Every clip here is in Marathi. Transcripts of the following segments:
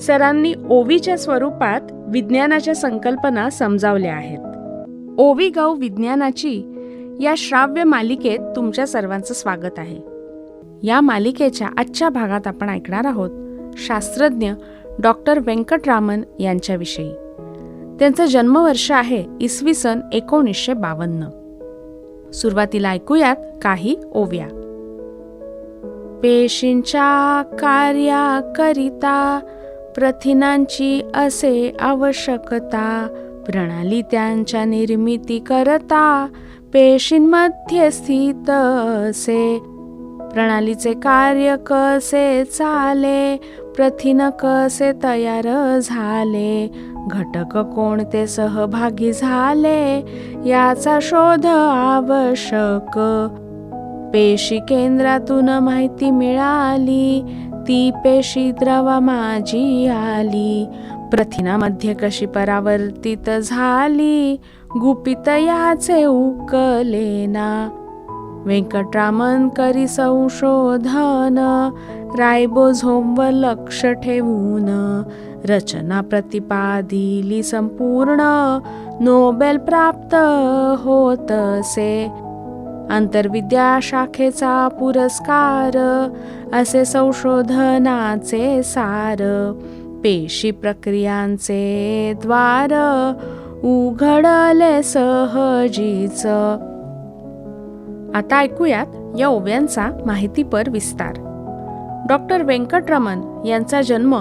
सरांनी ओवीच्या स्वरूपात विज्ञानाच्या संकल्पना समजावल्या आहेत. ओवी गाव विज्ञानाची या श्राव्य मालिकेत तुमच्या सर्वांचं स्वागत आहे. या मालिकेच्या आजच्या भागात आपण ऐकणार आहोत शास्त्रज्ञ डॉक्टर व्यंकटरामन यांच्याविषयी. त्यांचं जन्मवर्ष आहे इसवी सन एकोणीसशे बावन्न. सुरुवातीला ऐकूयात काही ओव्या. पेशींच्या कार्याकरिता प्रथिनांची असे आवश्यकता. प्रणाली त्यांच्या निर्मिती करता. पेशींमध्ये स्थित असे. प्रणालीचे कार्य कसे चाले? प्रथिन कसे तयार झाले? घटक कोणते सहभागी झाले? याचा शोध आवश्यक. पेशी केंद्रातून माहिती मिळाली. ती पेशी द्रवा माझी आली. प्रथिनामध्ये कशी परावर्तित झाली. गुपित याचे उकलेना व्यंकटरामन करी संशोधन. रायबोझोमवर लक्ष ठेवून. रचना प्रतिपादिली संपूर्ण. नोबेल प्राप्त होतसे आंतरविद्या शाखेचा पुरस्कार असे संशोधनाचे सार पेशी प्रक्रियांचे द्वार उघडले सहजीच. आता ऐकूयात या ओव्यांचा माहितीपर विस्तार. डॉक्टर व्यंकटरमन यांचा जन्म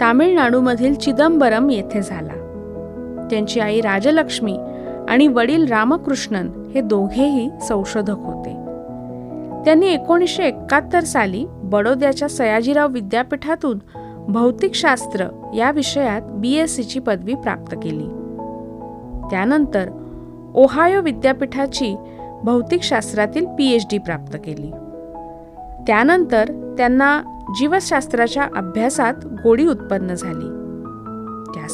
तामिळनाडूमधील चिदंबरम येथे झाला. त्यांची आई राजलक्ष्मी आणि वडील रामकृष्णन हे दोघेही संशोधक होते. त्यांनी एकोणीसशे एकाहत्तर साली बडोद्याच्या सयाजीराव विद्यापीठातून भौतिकशास्त्र या विषयात बी एस सीची पदवी प्राप्त केली. त्यानंतर ओहायो विद्यापीठाची भौतिकशास्त्रातील पीएच डी प्राप्त केली. त्यानंतर त्यांना जीवशास्त्राच्या अभ्यासात गोडी उत्पन्न झाली.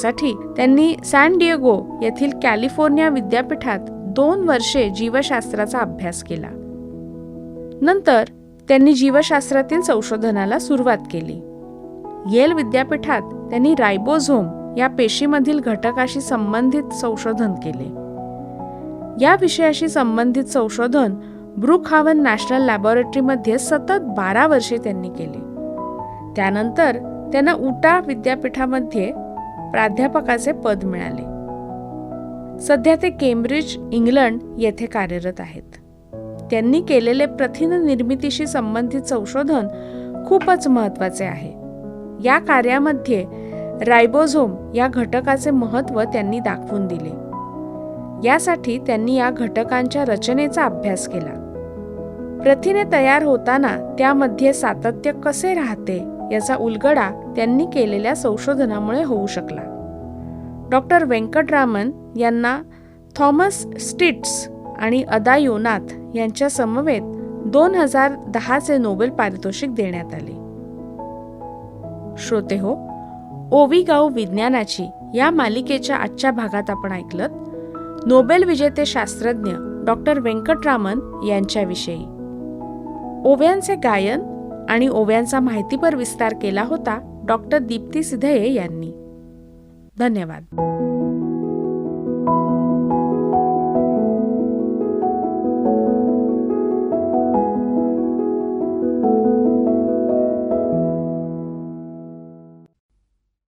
त्यासाठी त्यांनी सॅन डिएगो येथील कॅलिफोर्निया विद्यापीठात दोन वर्षे जीवशास्त्राचा अभ्यास केला. नंतर त्यांनी जीवशास्त्रातील संशोधनाला सुरुवात केली. येल विद्यापीठात त्यांनी रायबोझोम या पेशीमधील घटकाशी संबंधित संशोधन केले. या विषयाशी संबंधित संशोधन ब्रुकहावन नॅशनल लॅबोरेटरीमध्ये सतत बारा वर्षे त्यांनी केले. त्यानंतर त्यांना उटा विद्यापीठामध्ये प्राध्यापकाचे पद मिळाले. सध्या ते केम्ब्रिज इंग्लंड येथे कार्यरत आहेत. त्यांनी केलेले प्रथिन निर्मितीशी संबंधित संशोधन खूपच महत्त्वाचे आहे. या कार्यामध्ये रायबोझोम या घटकाचे महत्त्व त्यांनी दाखवून दिले. यासाठी त्यांनी या घटकांच्या रचनेचा अभ्यास केला. प्रथिने तयार होताना त्यामध्ये सातत्य कसे राहते? याचा उलगडा त्यांनी केलेल्या संशोधनामुळे होऊ शकला. डॉक्टर व्यंकटरामन यांना थॉमस स्टिट्स आणि अदायोनाथ यांच्या समवेत दोन हजार दहाचे नोबेल पारितोषिक देण्यात आले. श्रोते हो ओवी गाव विज्ञानाची या मालिकेच्या आजच्या भागात आपण ऐकलत नोबेल विजेते शास्त्रज्ञ डॉक्टर व्यंकटरामन यांच्याविषयी. ओव्यांचे गायन आणि ओव्यांचा माहितीपर विस्तार केला होता डॉक्टर दीप्ती सिधये यांनी. धन्यवाद.